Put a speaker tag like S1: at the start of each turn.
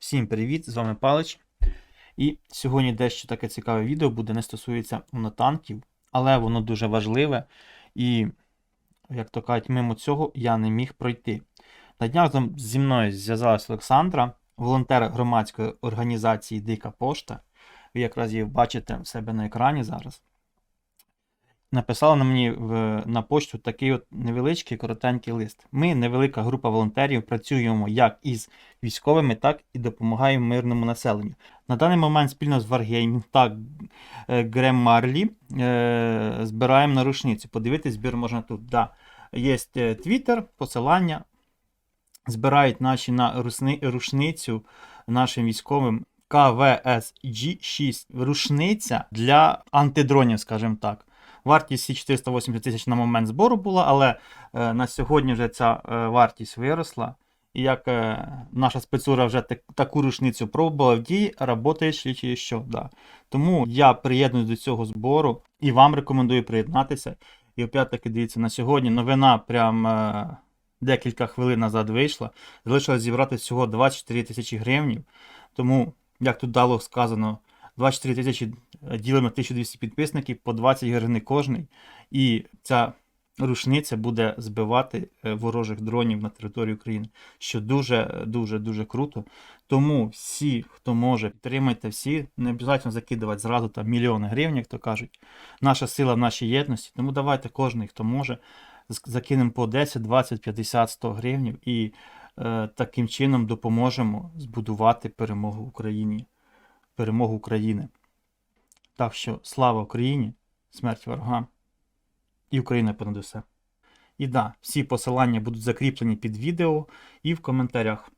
S1: Всім привіт! З вами Палич. І сьогодні дещо таке цікаве відео буде, не стосується монотанків, але воно дуже важливе. І, як то кажуть, мимо цього я не міг пройти. На днях зі мною зв'язалась Олександра, волонтер громадської організації Дика Пошта. Ви якраз її бачите в себе на екрані зараз. Написала на мені в, на почту такий от невеличкий коротенький лист. Ми, невелика група волонтерів, працюємо як із військовими, так і допомагаємо мирному населенню. На даний момент спільно з Wargaming та е, Грем Марлі е, збираємо на рушниці. Подивитись збір можна тут. Да. Є Twitter, посилання. Збирають наші на русни, рушницю нашим військовим КВСG6. Рушниця для антидронів, скажімо так. Вартість всі 480 тисяч на момент збору була, але е, на сьогодні вже ця е, вартість виросла. І як е, наша спецура вже так, таку рушницю пробувала в дії, працює чи що. Да. Тому я приєднуюсь до цього збору і вам рекомендую приєднатися. І опять-таки дивіться, на сьогодні новина прям декілька хвилин назад вийшла. Залишилось зібрати всього 24 тисячі гривень. Тому, як тут дало сказано, 24 тисячі ділимо 1200 підписників по 20 гривень кожний. І ця рушниця буде збивати е, ворожих дронів на території України, що дуже, дуже, дуже круто. Тому всі, хто може, підтримайте всі, не обов'язково закидувати зразу там мільйони гривень, як то кажуть. Наша сила в нашій єдності. Тому давайте кожен, хто може, закинемо по 10, 20, 50, 100 гривень і е, таким чином допоможемо збудувати перемогу Україні. Перемогу України. Так що слава Україні, смерть ворогам і Україна понад усе. І да, всі посилання будуть закріплені під відео і в коментарях.